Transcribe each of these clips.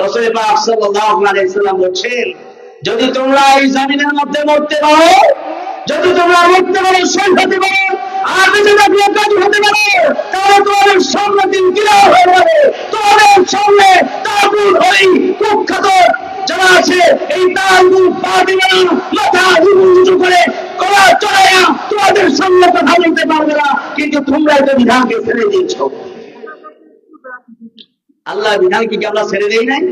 রসুল যদি তোমরা এই জমিনের মধ্যে মরতে পারো, যদি তোমরা মরতে পারো শহীদ হতে পারো, আর যদি কাজ হতে পারো, তাহলে তোমাদের সামনে দিন কিরা তোমাদের সামনে কুখ্যাত তোমাদের সামনে কথা বলতে পারবে না। কিন্তু তোমরা তো বিধানকে ছেড়ে দিয়েছ। আল্লাহ বিধান কি আমরা ছেড়ে দেই নাই?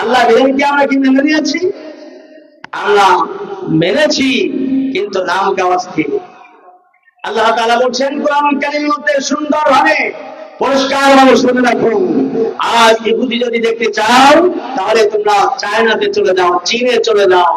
আল্লাহ বিধান কি আমরা কি মেনে নিয়েছি আমরা মেনেছি, কিন্তু নাম গাওয়া আল্লাহ তাআলা বলছেন, কোরআন কারীমের মধ্যে সুন্দর ভাবে পরিষ্কার ভাবে শুনে রাখো। আজ ইহুদি যদি দেখতে চাও, তাহলে তোমরা চায়নাতে চলে যাও, চীনে চলে যাও।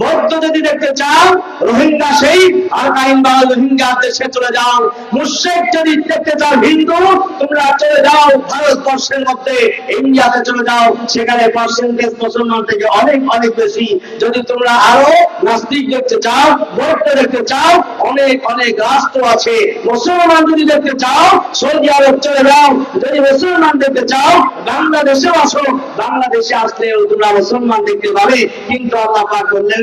বৌদ্ধ যদি দেখতে চাও, রোহিঙ্গা সেই, আর কাইম্বা রোহিঙ্গা দেশে চলে যাও। মুর্শেক যদি দেখতে চাও, হিন্দু, তোমরা চলে যাও, ভারতবর্ষের মধ্যে, ইন্ডিয়াতে চলে যাও, সেখানে পার্সেন্টেজ মুসলমান থেকে অনেক অনেক বেশি। যদি তোমরা আরও নাস্তিক দেখতে চাও, বৌদ্ধ দেখতে চাও, অনেক অনেক রাষ্ট্র আছে। মুসলমান যদি দেখতে চাও, সৌদি আরব চলে যাও। যদি মুসলমান দেখতে চাও, বাংলাদেশেও আসো। বাংলাদেশে আসলেও তোমরা মুসলমান দেখতে পাবে। কিন্তু আল্লাহ পাক বললেন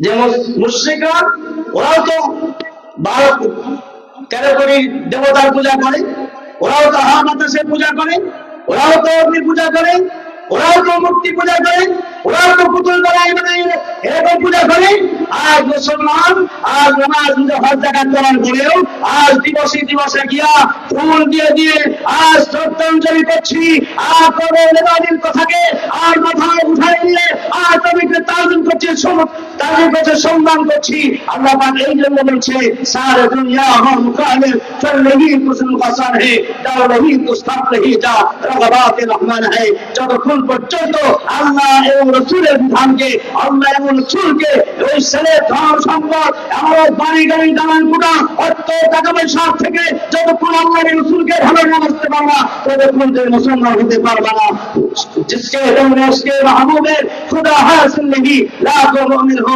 যে মুশ্রিকরা, ওরাও তো বারো তেরো কোটি দেবতার পূজা করে, ওরাও তো হা বাতাসের পূজা করে, ওরাও তো অগ্নি পূজা করে, ওরাও তো মূর্তি পূজা করে, ওরাও তো পুতুল বানাই বানাই এরকম পূজা করে। আজ মুসলমান, আজ নামাজ হজ জাকাত করার পরেও আজ দিবসে দিবসে গিয়া ফুল দিয়ে দিয়ে আজ শ্রদ্ধাঞ্জলি করছি। আর তবে নেতাজির কথাকে আর মাথায় উঠাই নিয়ে আর তবিকে তাজিম করছে। সম- তাদের কাছে সম্মান করছি। আল্লাহ পাক এই জন্য বলছে, সারা দুনিয়া হম কালে চল নেহি কুসুম হাসান হে দাও নেহি কুস্তাব নেহি যা রগবাত রহমান হে। যতক্ষণ পর্যন্ত আল্লাহ এবং রসুলের বিধানকে, আল্লাহ এবং রসুলকে ওই ছেলে ধন সম্পদ আমার বাড়ি গাড়ি দালান কোটা অর্থ টাকা পয়সা থেকে যতক্ষণ আল্লাহ রসুলকে ভালো না বুঝতে পারবা ততক্ষণ তুমি মুসলমান হতে পারবা না। জিসকে রং রসকে মাহবুবের খুদা হাসিল নেহি লা তো হো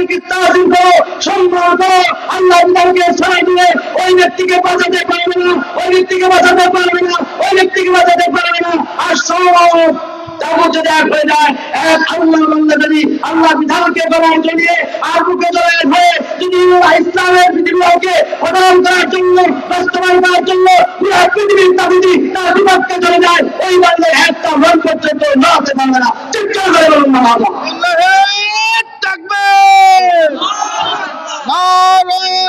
তাদেরকে তাজিম করো সম্মান করো আল্লাহ বিধানকে ছড়াই দিয়ে ওই ব্যক্তিকে বাঁচাতে পারবে না, ওই ব্যক্তিকে বাঁচাতে পারবে না, ওই ব্যক্তিকে বাঁচাতে পারবে না। আর সব তারপর যদি এক হয়ে যায়, এক আল্লাহ বান্দা যদি আল্লাহ বিধানকে গলায় জড়িয়ে আর বুকে জড়িয়ে ধরে যদি ইসলামের পৃথিবীকে প্রদান করার জন্য, বাস্তবায়ন করার জন্য পুরো পৃথিবীর তাবিদি তার বিপক্ষে চলে যায়, ওই বান্দার একটা মন পর্যন্ত নাতে পারবে না চিৎকার করে বলুন না তাকবীর